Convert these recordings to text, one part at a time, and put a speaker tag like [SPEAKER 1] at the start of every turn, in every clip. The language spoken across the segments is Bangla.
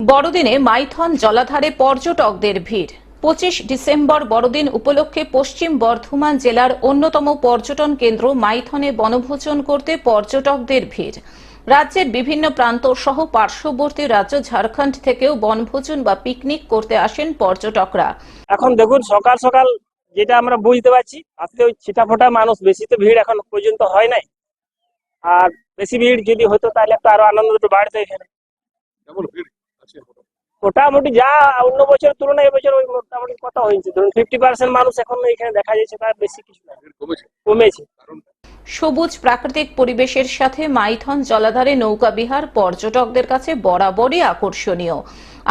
[SPEAKER 1] বড়দিনে মাইথন জলাধারে পর্যটকদের ভিড়। পঁচিশ ডিসেম্বর বড়দিন উপলক্ষে পশ্চিম বর্ধমান জেলার অন্যতম পর্যটন কেন্দ্র মাইথনে বনভোজন করতে পর্যটকদের ভিড়। রাজ্যের বিভিন্ন প্রান্ত সহ পার্শ্ববর্তী রাজ্য ঝাড়খণ্ড থেকেও বনভোজন বা পিকনিক করতে আসেন পর্যটকরা।
[SPEAKER 2] এখন দেখুন সকাল সকাল যেটা আমরা বুঝতে পারছি আজকে ওই ছিটাফোটা মানুষ বেশি তো ভিড় এখন পর্যন্ত হয় নাই। আর বেশি ভিড় যদি হতো তাহলে একটু আরও আনন্দ বাড়তো এখানে।
[SPEAKER 3] ভিড়?
[SPEAKER 2] মোটামুটি যা অন্য বছরের তুলনায় এবছর ওই মোটামুটি কত হয়েছে। ধরুন ফিফটি পার্সেন্ট মানুষ এখন এখানে দেখা যাচ্ছে তার বেশি কিছু না।
[SPEAKER 3] কমেছে?
[SPEAKER 2] কমেছে।
[SPEAKER 1] সবুজ প্রাকৃতিক পরিবেশের সাথে মাইথন জলাধারে নৌকা বিহার পর্যটকদের কাছে বরাবরই আকর্ষণীয়।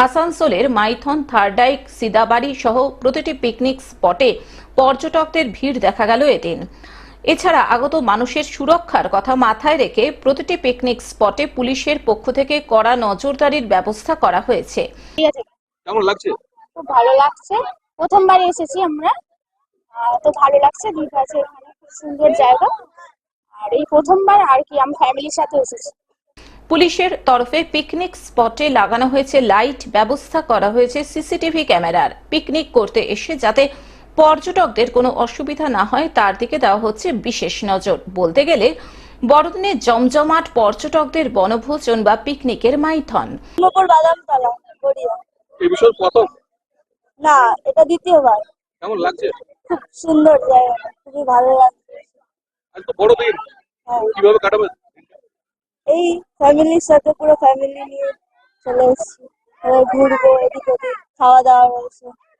[SPEAKER 1] আসানসোলের মাইথন থার্ডাইক সিদাবাড়ি সহ প্রতিটি পিকনিক স্পটে পর্যটকদের ভিড় দেখা গেল এদিন। এছাড়া আগত মানুষের সুরক্ষার কথা মাথায় রেখে প্রতিটি পিকনিক স্পটে পুলিশের পক্ষ থেকে কড়া নজরদারির ব্যবস্থা করা হয়েছে।
[SPEAKER 3] কেমন লাগছে?
[SPEAKER 4] খুব ভালো লাগছে। প্রথমবার এসেছি আমরা। তো ভালো লাগছে। দীঘা আছে এখানে। খুব সুন্দর জায়গা। আর এই প্রথমবার আর কি আমি ফ্যামিলির সাথে এসেছি।
[SPEAKER 1] পুলিশের তরফে পিকনিক স্পটে লাগানো হয়েছে লাইট। ব্যবস্থা করা হয়েছে সিসিটিভি ক্যামেরার। পিকনিক করতে এসে যাতে পর্যটকদের কোনো অসুবিধা না হয় তার দিকে দেওয়া হচ্ছে বিশেষ নজর। বলতে গেলে বড়দিনে জমজমাট পর্যটকদের বনভোজন বা পিকনিকের মাইথন।
[SPEAKER 3] এই বিষয়ে প্রথম?
[SPEAKER 4] না এটা দ্বিতীয়বার।
[SPEAKER 3] কেমন লাগছে?
[SPEAKER 4] খুব সুন্দর জায়গা খুবই ভালো লাগছে।
[SPEAKER 3] আজ তো বড়দিন।
[SPEAKER 4] হ্যাঁ।
[SPEAKER 3] কীভাবে
[SPEAKER 4] এই ফ্যামিলির সাথে পুরো ফ্যামিলি নিয়ে চলে এসেছি। ঘুরবো এদিক ওদিক খাওয়া দাওয়া রয়েছে।